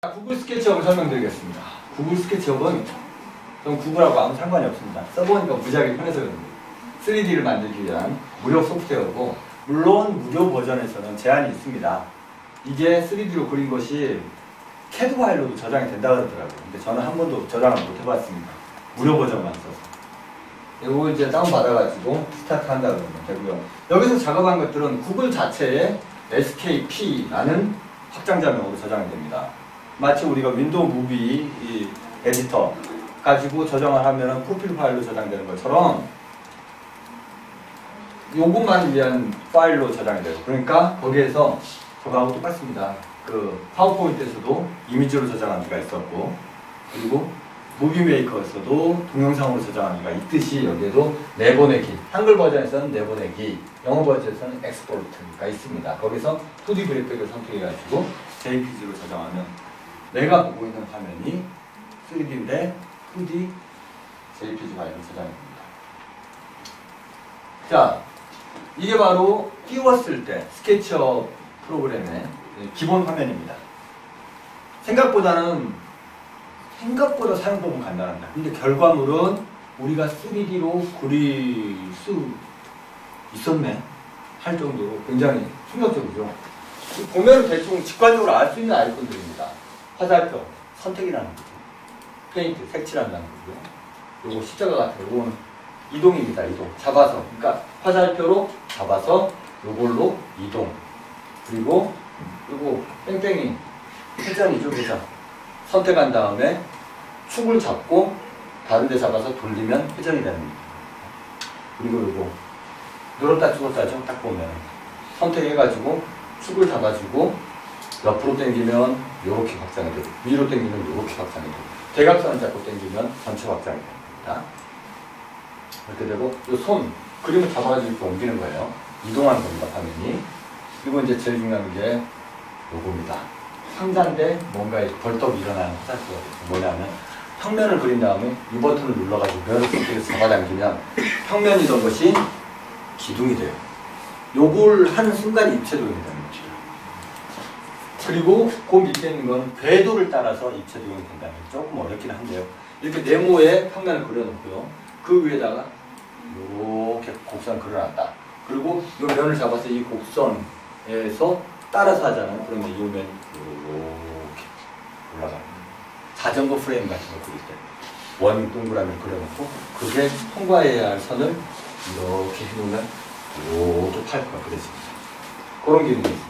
자, 구글 스케치업을 설명드리겠습니다. 구글 스케치업은 전 구글하고 아무 상관이 없습니다. 써보니까 무지하게 편해서 그런데 3D를 만들기 위한 무료 소프트웨어고 물론 무료 버전에서는 제한이 있습니다. 이게 3D로 그린 것이 캐드 파일로도 저장이 된다고 하더라고요. 근데 저는 한 번도 저장을 못 해봤습니다. 무료 버전만 써서. 이거 이제 다운받아가지고 스타트 한다 그러면 되고요. 여기서 작업한 것들은 구글 자체에 SKP라는 확장자명으로 저장이 됩니다. 마치 우리가 윈도우 무비 이 에디터 가지고 저장을 하면 프로필 파일로 저장되는 것처럼 요것만 위한 파일로 저장이 돼요. 그러니까 거기에서 저거하고 똑같습니다. 그 파워포인트에서도 이미지로 저장하는 데가 있었고 그리고 무비 메이커에서도 동영상으로 저장하는 데가 있듯이 여기에도 내보내기 한글 버전에서는 내보내기 영어 버전에서는 엑스포트가 있습니다. 거기서 2D 그래픽을 선택해가지고 JPG로 저장하면 내가 보고 있는 화면이 3D인데 2D JPG 파일로 저장됩니다. 자, 이게 바로 띄웠을 때 스케치업 프로그램의 기본 화면입니다. 생각보다는 생각보다 사용법은 간단합니다. 근데 결과물은 우리가 3D로 그릴 수 있었네 할 정도로 굉장히 충격적이죠. 보면 대충 직관적으로 알 수 있는 아이콘들입니다. 화살표, 선택이라는 거죠. 페인트, 색칠한다는 거고요. 요거 십자가 거, 요거는 이동입니다. 이동. 잡아서. 그러니까 화살표로 잡아서 요걸로 이동. 그리고 요거 땡땡이 회전이죠, 회전. 선택한 다음에 축을 잡고 다른 데 잡아서 돌리면 회전이 되는 겁니다. 그리고 요거 늘었다 죽었다죠. 딱 보면 선택해가지고 축을 잡아주고 옆으로 당기면 이렇게 확장이 되고 위로 당기면 이렇게 확장이 되고 대각선을 잡고 당기면 전체 확장이 됩니다. 이렇게 되고 이 손 그림을 잡아가지고 이렇게 옮기는 거예요. 이동하는 겁니다. 화면이. 그리고 이제 제일 중요한 게 요겁니다. 상단데 뭔가 벌떡 일어나는 화살표가 뭐냐면 평면을 그린 다음에 이 버튼을 눌러가지고 면을 잡아당기면 평면이던 것이 기둥이 돼요. 요걸 하는 순간 입체동이 거죠. 그리고 그 밑에 있는 건 궤도를 따라서 입체동이 된다는 게 조금 어렵긴 한데요. 이렇게 네모에 평면을 그려놓고요. 그 위에다가 이렇게 곡선 그려놨다. 그리고 이 면을 잡아서 이 곡선에서 따라서 하잖아요. 그러면 이 면이 이렇게 올라갑니다. 자전거 프레임 같은 거 그릴 때. 원 동그라미를 그려놓고 그게 통과해야 할 선을 이렇게 해놓으면 이렇게 팔프가 그려집니다. 그런 기능이 있습니다.